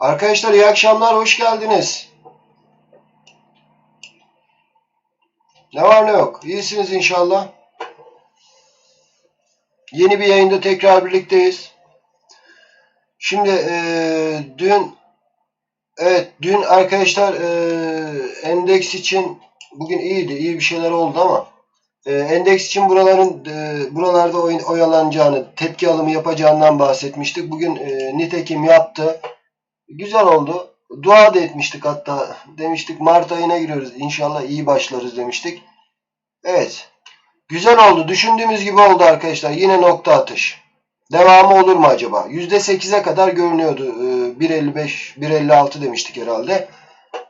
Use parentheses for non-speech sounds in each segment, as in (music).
Arkadaşlar iyi akşamlar, hoş geldiniz. Ne var ne yok, iyisiniz inşallah. Yeni bir yayında tekrar birlikteyiz. Şimdi eee, dün, evet dün arkadaşlar eee, endeks için bugün iyiydi, iyi bir şeyler oldu ama eee, endeks için buraların eee, buralarda oy- oyalanacağını, tepki alımı yapacağından bahsetmiştik. Bugün eee, nitekim yaptı. Güzel oldu. Dua da etmiştik hatta. Demiştik Mart ayına giriyoruz. İnşallah iyi başlarız demiştik. Evet. Güzel oldu. Düşündüğümüz gibi oldu arkadaşlar. Yine nokta atış. Devamı olur mu acaba? %8'e kadar görünüyordu. Ee, 1.55, 1.56 demiştik herhalde.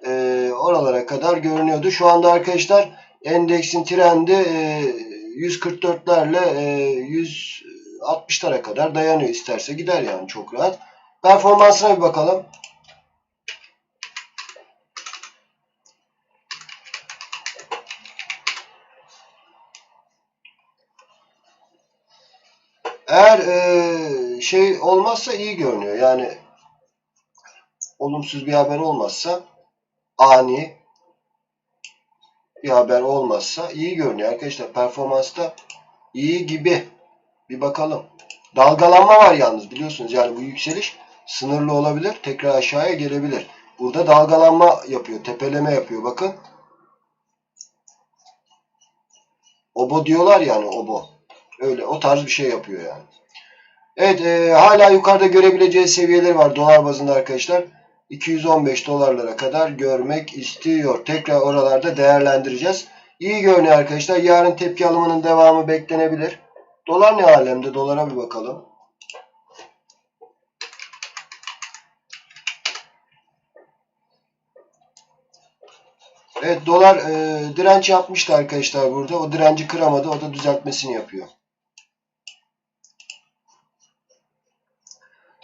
Ee, oralara kadar görünüyordu. Şu anda arkadaşlar endeksin trendi e, 144'lerle e, 160'lara kadar dayanıyor. İsterse gider yani çok rahat. Performansına bir bakalım. Eğer e, şey olmazsa iyi görünüyor. Yani olumsuz bir haber olmazsa ani bir haber olmazsa iyi görünüyor arkadaşlar. Performansta iyi gibi. Bir bakalım. Dalgalanma var yalnız biliyorsunuz. Yani bu yükseliş sınırlı olabilir. Tekrar aşağıya gelebilir. Burada dalgalanma yapıyor. Tepeleme yapıyor. Bakın. Obo diyorlar yani obo. Öyle o tarz bir şey yapıyor yani. Evet e, hala yukarıda görebileceği seviyeler var dolar bazında arkadaşlar. 215 dolarlara kadar görmek istiyor. Tekrar oralarda değerlendireceğiz. İyi görünüyor arkadaşlar. Yarın tepki alımının devamı beklenebilir. Dolar ne alemde? Dolara bir bakalım. Evet dolar e, direnç yapmıştı arkadaşlar burada. O direnci kıramadı. O da düzeltmesini yapıyor.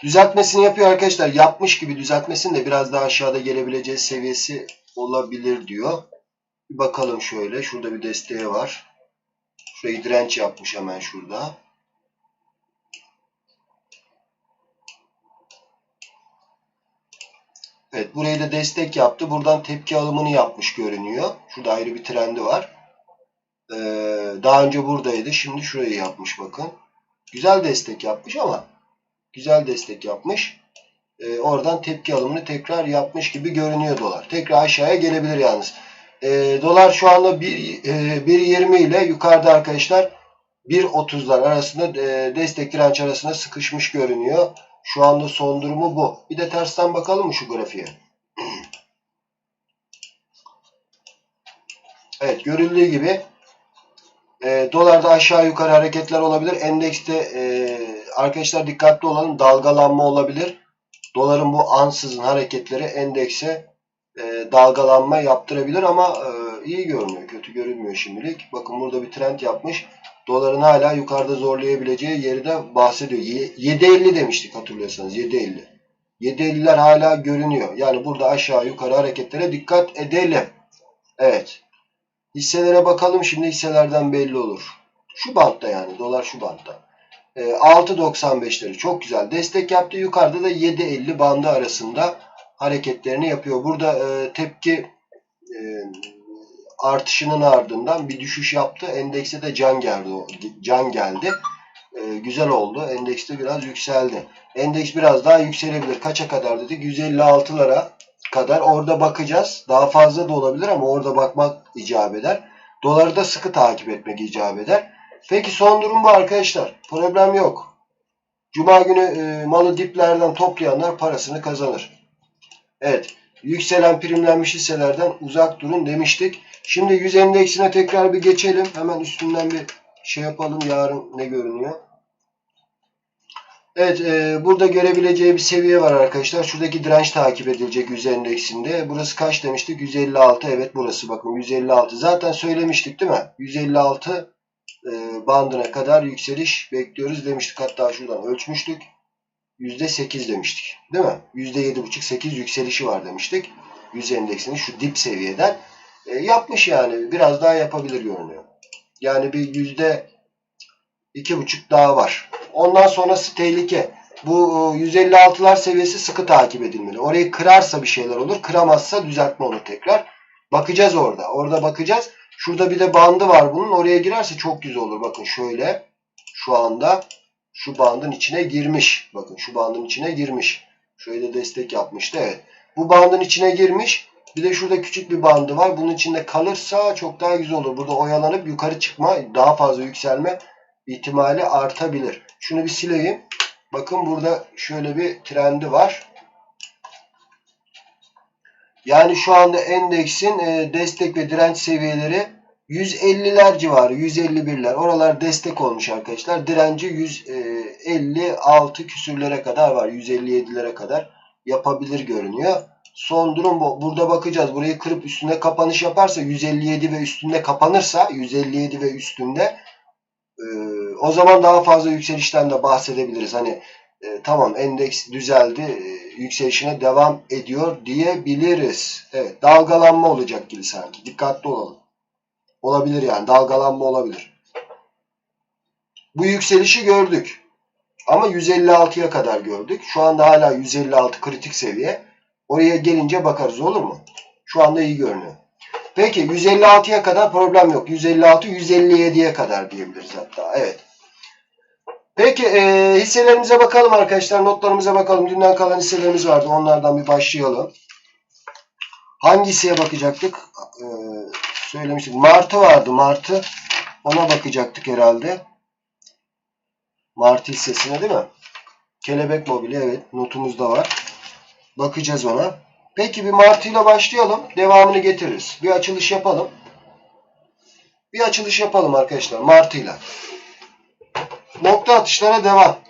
Düzeltmesini yapıyor arkadaşlar. Yapmış gibi düzeltmesini de biraz daha aşağıda gelebileceği seviyesi olabilir diyor. Bir bakalım şöyle. Şurada bir desteği var. Şurayı direnç yapmış hemen şurada. Evet burayı da destek yaptı. Buradan tepki alımını yapmış görünüyor. Şurada ayrı bir trendi var. Ee, daha önce buradaydı. Şimdi şurayı yapmış bakın. Güzel destek yapmış ama güzel destek yapmış. Ee, oradan tepki alımını tekrar yapmış gibi görünüyor dolar. Tekrar aşağıya gelebilir yalnız. Ee, dolar şu anda 1, e, 1.20 ile yukarıda arkadaşlar 1.30'lar arasında e, destek direnç arasında sıkışmış görünüyor. Şu anda son durumu bu. Bir de tersten bakalım mı şu grafiğe? (clears throat) Evet görüldüğü gibi e, dolarda aşağı yukarı hareketler olabilir. Endekste e, arkadaşlar dikkatli olalım dalgalanma olabilir. Doların bu ansızın hareketleri endekse e, dalgalanma yaptırabilir ama e, iyi görünüyor. Kötü görünmüyor şimdilik. Bakın burada bir trend yapmış. Doların hala yukarıda zorlayabileceği yeri de bahsediyor. Ye- 7.50 demiştik hatırlıyorsanız. 7.50. 7.50'ler hala görünüyor. Yani burada aşağı yukarı hareketlere dikkat edelim. Evet. Hisselere bakalım. Şimdi hisselerden belli olur. Şu bantta yani. Dolar şu bantta. E, 6.95'leri çok güzel. Destek yaptı. Yukarıda da 7.50 bandı arasında hareketlerini yapıyor. Burada e, tepki e, artışının ardından bir düşüş yaptı. Endekse de can geldi. Can geldi. E, güzel oldu. Endekste biraz yükseldi. Endeks biraz daha yükselebilir. Kaça kadar dedik? 156'lara kadar. Orada bakacağız. Daha fazla da olabilir ama orada bakmak icap eder. Doları da sıkı takip etmek icap eder. Peki son durum bu arkadaşlar. Problem yok. Cuma günü e, malı diplerden toplayanlar parasını kazanır. Evet. Yükselen primlenmiş hisselerden uzak durun demiştik. Şimdi 100 endeksine tekrar bir geçelim. Hemen üstünden bir şey yapalım. Yarın ne görünüyor? Evet. E, burada görebileceği bir seviye var arkadaşlar. Şuradaki direnç takip edilecek 100 endeksinde. Burası kaç demiştik? 156. Evet burası bakın 156. Zaten söylemiştik değil mi? 156 e, bandına kadar yükseliş bekliyoruz demiştik. Hatta şuradan ölçmüştük. %8 demiştik. Değil mi? %7,5-8 yükselişi var demiştik. 100 endeksinin şu dip seviyeden. E, yapmış yani. Biraz daha yapabilir görünüyor. Yani bir yüzde iki buçuk daha var. Ondan sonrası tehlike. Bu e, 156'lar seviyesi sıkı takip edilmeli. Orayı kırarsa bir şeyler olur. Kıramazsa düzeltme onu tekrar. Bakacağız orada. Orada bakacağız. Şurada bir de bandı var bunun. Oraya girerse çok güzel olur. Bakın şöyle. Şu anda şu bandın içine girmiş. Bakın şu bandın içine girmiş. Şöyle destek yapmıştı. Evet. Bu bandın içine girmiş. Bir de şurada küçük bir bandı var. Bunun içinde kalırsa çok daha güzel olur. Burada oyalanıp yukarı çıkma, daha fazla yükselme ihtimali artabilir. Şunu bir sileyim. Bakın burada şöyle bir trendi var. Yani şu anda endeksin e, destek ve direnç seviyeleri 150'ler civarı, 151'ler. Oralar destek olmuş arkadaşlar. Direnci 156 küsürlere kadar var. 157'lere kadar yapabilir görünüyor. Son durum bu. Burada bakacağız. Burayı kırıp üstüne kapanış yaparsa 157 ve üstünde kapanırsa 157 ve üstünde e, o zaman daha fazla yükselişten de bahsedebiliriz. Hani e, tamam endeks düzeldi, e, yükselişine devam ediyor diyebiliriz. Evet, dalgalanma olacak gibi sanki. Dikkatli olalım. Olabilir yani, dalgalanma olabilir. Bu yükselişi gördük. Ama 156'ya kadar gördük. Şu anda hala 156 kritik seviye. Oraya gelince bakarız olur mu? Şu anda iyi görünüyor. Peki 156'ya kadar problem yok. 156 157'ye kadar diyebiliriz hatta. Evet. Peki e, hisselerimize bakalım arkadaşlar. Notlarımıza bakalım. Dünden kalan hisselerimiz vardı. Onlardan bir başlayalım. Hangi hisseye bakacaktık? E, söylemiştik. Martı vardı. Martı. Ona bakacaktık herhalde. Martı hissesine değil mi? Kelebek mobili evet. Notumuzda var. Bakacağız ona. Peki bir Martı ile başlayalım. Devamını getiririz. Bir açılış yapalım. Bir açılış yapalım arkadaşlar Martı ile. Nokta atışlara devam.